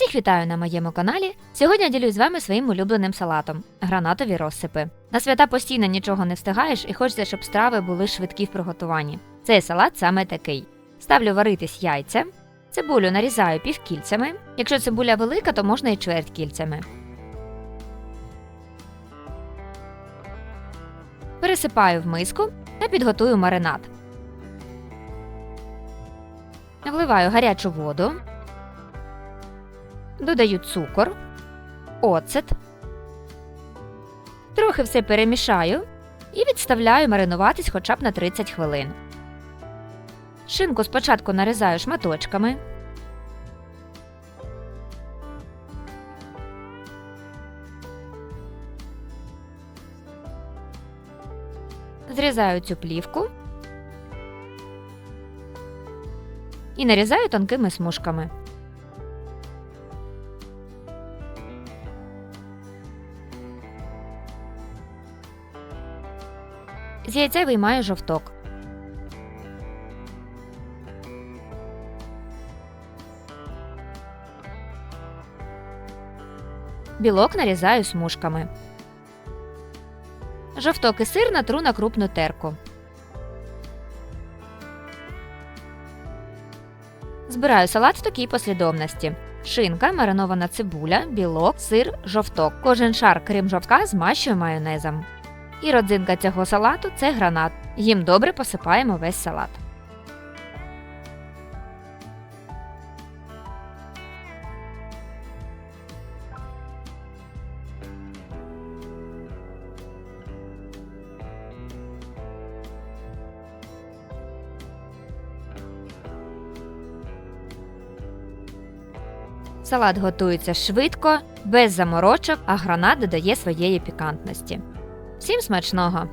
Всіх вітаю на моєму каналі. Сьогодні я ділюсь з вами своїм улюбленим салатом гранатові розсипи. На свята постійно нічого не встигаєш і хочеться, щоб страви були швидкі в приготуванні. Цей салат саме такий. Ставлю варитись яйця, цибулю нарізаю півкільцями. Якщо цибуля велика, то можна і чверть кільцями. Пересипаю в миску та підготую маринад. Вливаю гарячу воду. Додаю цукор, оцет. Трохи все перемішаю і відставляю маринуватись хоча б на 30 хвилин. Шинку спочатку нарізаю шматочками. Зрізаю цю плівку і нарізаю тонкими смужками. З яйця виймаю жовток. Білок нарізаю смужками. Жовток і сир натру на крупну терку. Збираю салат в такій послідовності: шинка, маринована цибуля, білок, сир, жовток. Кожен шар, крім жовтка, змащую майонезом. І родзинка цього салату це гранат. Їм добре посипаємо весь салат. Салат готується швидко, без заморочок, а гранат додає своєї пікантності. Всім смачного!